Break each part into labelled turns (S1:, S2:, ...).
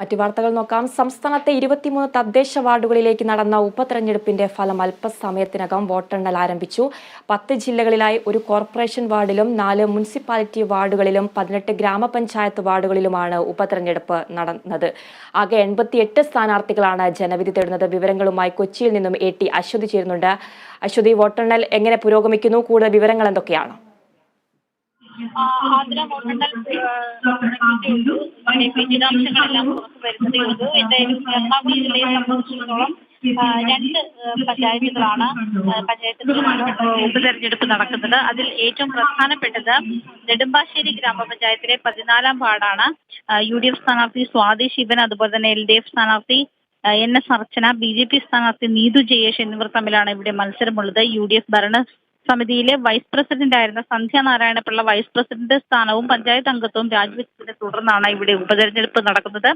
S1: മറ്റു വാർത്തകൾ നോക്കാം. സംസ്ഥാനത്തെ ഇരുപത്തിമൂന്ന് തദ്ദേശ വാർഡുകളിലേക്ക് നടന്ന ഉപതെരഞ്ഞെടുപ്പിന്റെ ഫലം അല്പസമയത്തിനകം വോട്ടെണ്ണൽ ആരംഭിച്ചു. പത്ത് ജില്ലകളിലായി ഒരു കോർപ്പറേഷൻ വാർഡിലും നാല് മുനിസിപ്പാലിറ്റി വാർഡുകളിലും പതിനെട്ട് ഗ്രാമപഞ്ചായത്ത് വാർഡുകളിലുമാണ് ഉപതെരഞ്ഞെടുപ്പ് നടന്നത്. ആകെ എൺപത്തിയെട്ട് സ്ഥാനാർത്ഥികളാണ് ജനവിധി തേടുന്നത്. വിവരങ്ങളുമായി കൊച്ചിയിൽ നിന്നും എ ടി അശ്വതി ചേരുന്നുണ്ട്. അശ്വതി വോട്ടെണ്ണൽ എങ്ങനെ പുരോഗമിക്കുന്നു? കൂടുതൽ വിവരങ്ങൾ എന്തൊക്കെയാണ്?
S2: ആതിര വോട്ടെണ്ണൽ തുടങ്ങിയിട്ടുള്ളൂ. വിശദാംശങ്ങളെല്ലാം പുറത്തു വരുന്നതേ ഉള്ളൂ എന്തായാലും എറണാകുളം ജില്ലയെ സംബന്ധിച്ചിടത്തോളം രണ്ട് പഞ്ചായത്തുകളാണ് ആ, ഉപതെരഞ്ഞെടുപ്പ് നടക്കുന്നത്. അതിൽ ഏറ്റവും പ്രധാനപ്പെട്ടത് നെടുമ്പാശ്ശേരി ഗ്രാമപഞ്ചായത്തിലെ പതിനാലാം വാർഡാണ്. യു ഡി എഫ് സ്ഥാനാർത്ഥി സ്വാതി ശിവൻ അതുപോലെ തന്നെ എൽ ഡി എഫ് സ്ഥാനാർത്ഥി N S Archana B J P സ്ഥാനാർത്ഥി നീതു ജയേഷ് എന്നിവർ തമ്മിലാണ് ഇവിടെ മത്സരമുള്ളത്. യു ഡി എഫ് ഭരണ സമിതിയിലെ വൈസ് പ്രസിഡന്റ് ആയിരുന്ന സന്ധ്യ നാരായണപിള്ള വൈസ് പ്രസിഡന്റ് സ്ഥാനവും പഞ്ചായത്ത് അംഗത്വവും രാജിവെച്ചതിനെ തുടർന്നാണ് ഇവിടെ ഉപതെരഞ്ഞെടുപ്പ് നടക്കുന്നത്.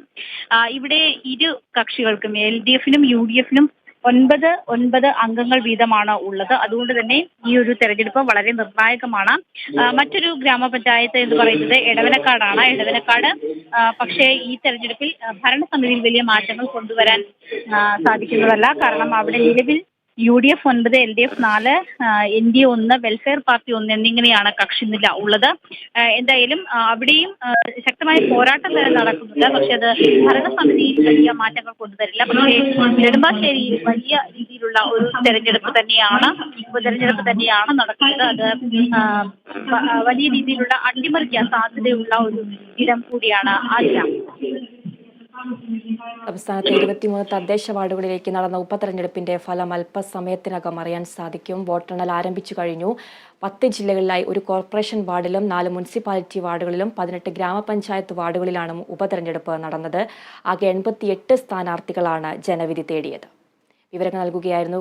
S2: ഇവിടെ ഇരു കക്ഷികൾക്കും എൽ ഡി എഫിനും യു ഡി എഫിനും ഒൻപത് ഒൻപത് അംഗങ്ങൾ വീതമാണ് ഉള്ളത്. അതുകൊണ്ട് തന്നെ ഈ ഒരു തെരഞ്ഞെടുപ്പ് വളരെ നിർണായകമാണ്. മറ്റൊരു ഗ്രാമപഞ്ചായത്ത് എന്ന് പറയുന്നത് എടവനക്കാടാണ്. എടവനക്കാട് പക്ഷേ ഈ തെരഞ്ഞെടുപ്പിൽ ഭരണസമിതിയിൽ വലിയ മാറ്റങ്ങൾ കൊണ്ടുവരാൻ സാധിക്കുന്നതല്ല. കാരണം അവിടെ നിലവിൽ യു ഡി എഫ് ഒൻപത് എൽ ഡി എഫ് നാല് എൻ ഡി എ ഒന്ന് വെൽഫെയർ പാർട്ടി ഒന്ന് എന്നിങ്ങനെയാണ് കക്ഷി നില ഉള്ളത്. എന്തായാലും അവിടെയും ശക്തമായ പോരാട്ടം തന്നെ നടക്കുന്നുണ്ട്. പക്ഷെ അത് ഭരണസമിതിയിൽ വലിയ മാറ്റങ്ങൾ കൊണ്ടുവരില്ല. പക്ഷേ നെടുമ്പാശ്ശേരിയിൽ വലിയ രീതിയിലുള്ള ഒരു തെരഞ്ഞെടുപ്പ് തന്നെയാണ് ഉപതെരഞ്ഞെടുപ്പ് തന്നെയാണ് നടക്കുന്നത്. അത് വലിയ രീതിയിലുള്ള അട്ടിമറിക്കാൻ സാധ്യതയുള്ള ഒരു ഇടം കൂടിയാണ് ആതിര
S1: സംസ്ഥാനത്തെ ഇരുപത്തിമൂന്ന് തദ്ദേശ വാർഡുകളിലേക്ക് നടന്ന ഉപതെരഞ്ഞെടുപ്പിന്റെ ഫലം അല്പസമയത്തിനകം അറിയാൻ സാധിക്കും. വോട്ടെണ്ണൽ ആരംഭിച്ചു കഴിഞ്ഞു. പത്ത് ജില്ലകളിലായി ഒരു കോർപ്പറേഷൻ വാർഡിലും നാല് മുനിസിപ്പാലിറ്റി വാർഡുകളിലും പതിനെട്ട് ഗ്രാമപഞ്ചായത്ത് വാർഡുകളിലാണ് ഉപതെരഞ്ഞെടുപ്പ് നടന്നത്. ആകെ എൺപത്തിയെട്ട് സ്ഥാനാർത്ഥികളാണ് ജനവിധി തേടിയത്. വിവരങ്ങൾ നൽകുകയായിരുന്നു